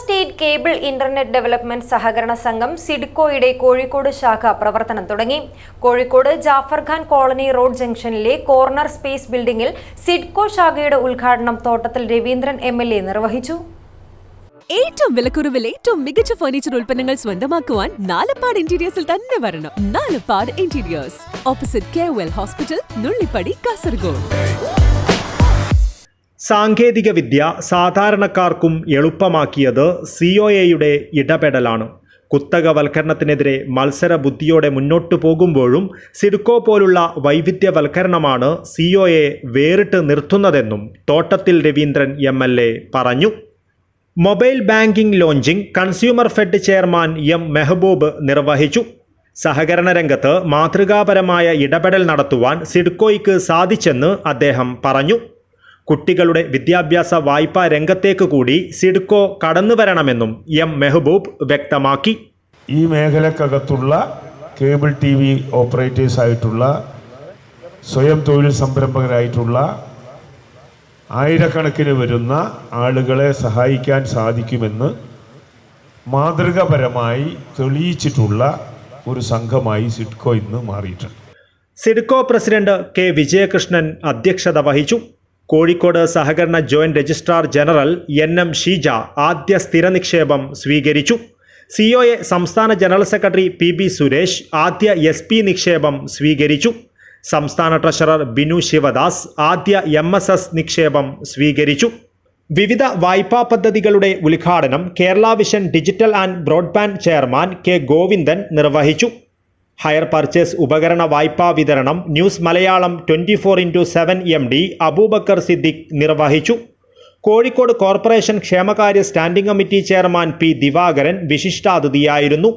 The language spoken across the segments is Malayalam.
സ്റ്റേറ്റ് കേബിൾ ഇന്റർനെറ്റ് ഡെവലപ്മെന്റ് സഹകരണ സംഘം സിഡ്കോയുടെ കോഴിക്കോട് ശാഖ പ്രവർത്തനം തുടങ്ങി. കോഴിക്കോട് ജാഫർ ഖാൻ കോളനി റോഡ് ജംഗ്ഷനിലെ കോർണർ സ്പേസ് ബിൽഡിംഗിൽ സിഡ്കോ ശാഖയുടെ ഉദ്ഘാടനം തോട്ടത്തിൽ രവീന്ദ്രൻ എം നിർവഹിച്ചു. ഏറ്റവും വിലക്കുറവിൽ ഏറ്റവും മികച്ച ഫർണിച്ചർ ഉൽപ്പന്നങ്ങൾ സ്വന്തമാക്കുവാൻ നാലപ്പാട് ഇന്റീരിയേഴ്സിൽ തന്നെ വരണം. Nalappad interiors opposite K hospital Nullippady Kasaragod സാങ്കേതികവിദ്യ സാധാരണക്കാർക്കും എളുപ്പമാക്കിയത് സി ഒ എയുടെ ഇടപെടലാണ്. കുത്തകവൽക്കരണത്തിനെതിരെ മത്സര ബുദ്ധിയോടെ മുന്നോട്ടു പോകുമ്പോഴും സിഡ്കോ പോലുള്ള വൈവിധ്യവൽക്കരണമാണ് സി ഒ എ വേറിട്ട് നിർത്തുന്നതെന്നും Thottathil Raveendran M L A പറഞ്ഞു. Mobile banking launching consumer fed chairman M Mehboob നിർവഹിച്ചു. സഹകരണ രംഗത്ത് മാതൃകാപരമായ ഇടപെടൽ നടത്തുവാൻ സിഡ്കോയ്ക്ക് സാധിച്ചെന്ന് അദ്ദേഹം പറഞ്ഞു. കുട്ടികളുടെ വിദ്യാഭ്യാസ വായ്പാ രംഗത്തേക്ക് കൂടി സിഡ്കോ കടന്നു വരണമെന്നും എം മെഹബൂബ് വ്യക്തമാക്കി. ഈ മേഖലക്കകത്തുള്ള കേബിൾ ടി വി ഓപ്പറേറ്റേഴ്സ് ആയിട്ടുള്ള സ്വയം തൊഴിൽ സംരംഭകരായിട്ടുള്ള ആയിരക്കണക്കിന് വരുന്ന ആളുകളെ സഹായിക്കാൻ സാധിക്കുമെന്ന് മാതൃകപരമായി തെളിയിച്ചിട്ടുള്ള ഒരു സംഘമായി സിഡ്കോ ഇന്ന് മാറിയിട്ടുണ്ട്. സിഡ്കോ പ്രസിഡന്റ് കെ വിജയകൃഷ്ണൻ അധ്യക്ഷത വഹിച്ചു. കോഴിക്കോട് സഹകരണ joint registrar general N M Sheeja ആദ്യ സ്ഥിര നിക്ഷേപം സ്വീകരിച്ചു. സി സംസ്ഥാന general secretary P B Suresh ആദ്യ എസ് പി നിക്ഷേപം സ്വീകരിച്ചു. സംസ്ഥാന ട്രഷറർ ബിനു ശിവദാസ് ആദ്യ എം എസ് എസ് നിക്ഷേപം സ്വീകരിച്ചു. വിവിധ വായ്പാ പദ്ധതികളുടെ ഉദ്ഘാടനം Kerala vision digital and broadband chairman K Govindan നിർവഹിച്ചു. ഹയർ പർച്ചേസ് ഉപകരണ വായ്പാ വിതരണം news Malayalam twenty four into seven M D Aboobacker Siddique നിർവഹിച്ചു. കോഴിക്കോട് കോർപ്പറേഷൻ ക്ഷേമകാര്യ standing committee chairman P Divakaran വിശിഷ്ടാതിഥിയായിരുന്നു.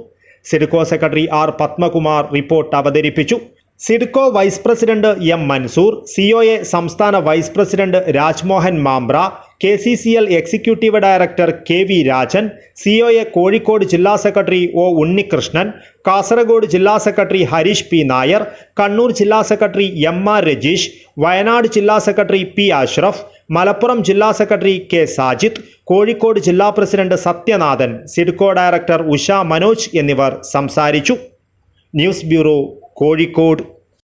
SIDCO secretary R Padmakumar report അവതരിപ്പിച്ചു. SIDCO vice president M Mansoor C A സംസ്ഥാന vice president Rajmohan Mambra K C C L executive director K V Rajan C O A Kozhikode ജില്ലാ സെക്രട്ടറി ഒ ഉണ്ണികൃഷ്ണൻ കാസർഗോഡ് ജില്ലാ സെക്രട്ടറി ഹരീഷ് പി നായർ കണ്ണൂർ ജില്ലാ secretary M R Rajeesh Wayanad ജില്ലാ സെക്രട്ടറി പി അഷ്റഫ് മലപ്പുറം ജില്ലാ സെക്രട്ടറി കെ സാജിത്ത് കോഴിക്കോട് ജില്ലാ പ്രസിഡന്റ് സത്യനാഥൻ സിഡ്കോ ഡയറക്ടർ ഉഷ മനോജ് എന്നിവർ സംസാരിച്ചു. News bureau Kozhikode.